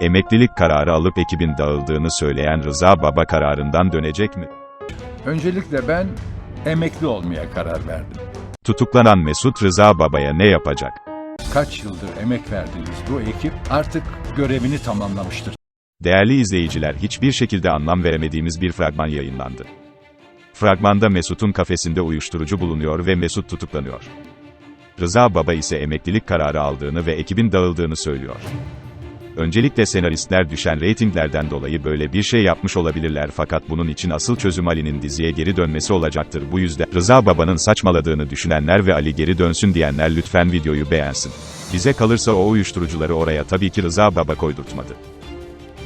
Emeklilik kararı alıp ekibin dağıldığını söyleyen Rıza Baba kararından dönecek mi? Öncelikle ben emekli olmaya karar verdim. Tutuklanan Mesut Rıza Baba'ya ne yapacak? Kaç yıldır emek verdiğimiz bu ekip artık görevini tamamlamıştır. Değerli izleyiciler hiçbir şekilde anlam veremediğimiz bir fragman yayınlandı. Fragmanda Mesut'un kafesinde uyuşturucu bulunuyor ve Mesut tutuklanıyor. Rıza Baba ise emeklilik kararı aldığını ve ekibin dağıldığını söylüyor. Öncelikle senaristler düşen reytinglerden dolayı böyle bir şey yapmış olabilirler fakat bunun için asıl çözüm Ali'nin diziye geri dönmesi olacaktır. Bu yüzden Rıza Baba'nın saçmaladığını düşünenler ve Ali geri dönsün diyenler lütfen videoyu beğensin. Bize kalırsa o uyuşturucuları oraya tabii ki Rıza Baba koydurtmadı.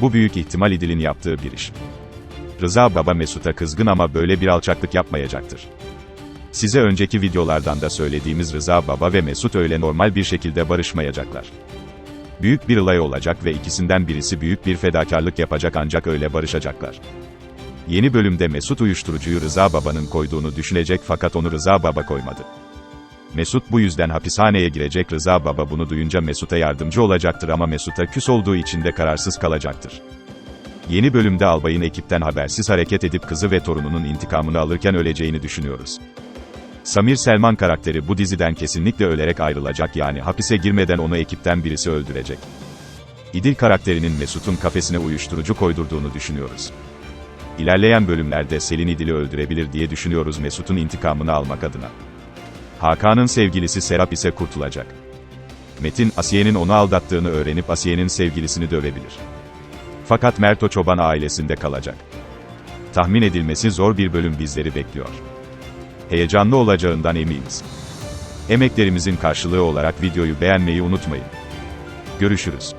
Bu büyük ihtimal İdil'in yaptığı bir iş. Rıza Baba Mesut'a kızgın ama böyle bir alçaklık yapmayacaktır. Size önceki videolardan da söylediğimiz Rıza Baba ve Mesut öyle normal bir şekilde barışmayacaklar. Büyük bir olay olacak ve ikisinden birisi büyük bir fedakarlık yapacak ancak öyle barışacaklar. Yeni bölümde Mesut uyuşturucuyu Rıza Baba'nın koyduğunu düşünecek fakat onu Rıza Baba koymadı. Mesut bu yüzden hapishaneye girecek Rıza Baba bunu duyunca Mesut'a yardımcı olacaktır ama Mesut'a küs olduğu için de kararsız kalacaktır. Yeni bölümde albayın ekipten habersiz hareket edip kızı ve torununun intikamını alırken öleceğini düşünüyoruz. Samir Selman karakteri bu diziden kesinlikle ölerek ayrılacak yani hapise girmeden onu ekipten birisi öldürecek. İdil karakterinin Mesut'un kafesine uyuşturucu koydurduğunu düşünüyoruz. İlerleyen bölümlerde Selin İdil'i öldürebilir diye düşünüyoruz Mesut'un intikamını almak adına. Hakan'ın sevgilisi Serap ise kurtulacak. Metin, Asiye'nin onu aldattığını öğrenip Asiye'nin sevgilisini dövebilir. Fakat Merto Çoban ailesinde kalacak. Tahmin edilmesi zor bir bölüm bizleri bekliyor. Heyecanlı olacağından eminiz. Emeklerimizin karşılığı olarak videoyu beğenmeyi unutmayın. Görüşürüz.